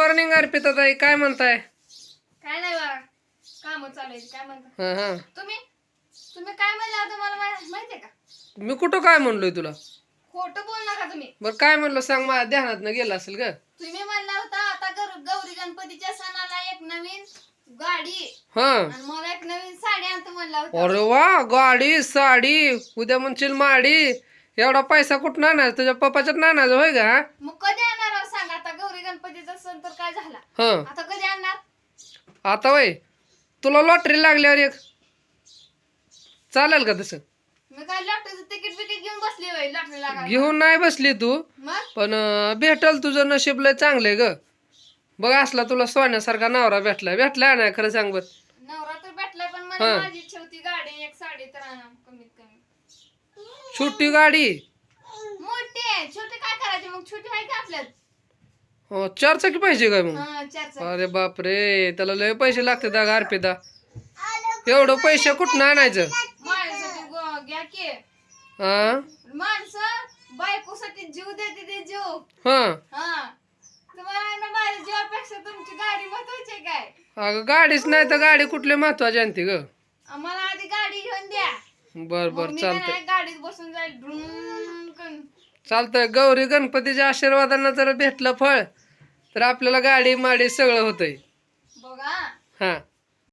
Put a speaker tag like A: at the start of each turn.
A: Morning Arpita ताई काय म्हणताय?
B: काय नाही बा काम चालू आहेत काय म्हणता?
A: हा हा.
B: तुम्ही? तुम्ही काय म्हणला होता मला मा- माहितीये का?
A: मी कुठं काय म्हणलोय तुला?
B: खोटं बोल नका तुम्ही?
A: बरं काय म्हणलं सांग माझ्या ध्यानात गेला असेल ग.
B: तुम्ही म्हणला होता आता गौर- गौरी गणपतीच्या सणाला एक नवीन गाडी.
A: हा.
B: आणि मला एक नवीन साडी आणतो म्हणला होता.
A: अरे वा गाडी साडी उद्या म्हणशील माडी. एवढा पैसा कुठं आणायचा? तुझ्या पप्पाच्यात आणायचा होय का?
B: मग कधी आणणार आहो सांगा आता गौरी गणपतीचा सण तर काय झाला?
A: हा.
B: आता कधी आणणार?
A: आता वय तुला लॉटरी लागल्यावर एक. चालेल का तसं?
B: मी काय लॉटरीचं तिकीट बिकीट घेऊन बसली होय लॉटरी लागायला.
A: घेऊन नाही बसली तू.
B: मग?
A: पण अं, भेटल तुझं नशीब लय चांगलंय ग. बघ असला तुला सोन्यासारखा नवरा भेटलाय. भेटलाय ना खरं सांग बर.
B: नवरा तर भेटला पण
A: हा.
B: मला माझी इच्छा होती गाडी एक साडी तर आणा कमीत कमी.
A: छोटी गाडी?
B: मोठी आहे. छोटी काय करायची? मग छोटी आहे का आपल्यात?
A: चार चाकी पाहिजे काय मग?
B: हा चार चाकी.
A: अरे बापरे त्याला लय पैसे लागतात अगं अर्पिता एवढं पैसे कुठं आणायचं?
B: माझ्यासाठी गो- घ्या की.
A: हा?
B: माणसं बायकोसाठी जीव देते ते जीव.
A: हा.
B: हा. तुम्हाला ना माझ्या जीवापेक्षा तुमची गाडी महत्वाची आहे काय?
A: अगं गाडीच नाही तर गाडी कुठली महत्वाची आणते ग?
B: आम्हाला आधी गाडी घेऊन द्या.
A: बर
B: मग
A: बर
B: मी
A: चालतंय.
B: नाही गाडीत बसून जाईल
A: चालतंय. गौरी गणपतीच्या आशीर्वादानं जर भेटलं फळ तर आपल्याला गाडी माडी सगळं होतंय.
B: बघा.
A: हा.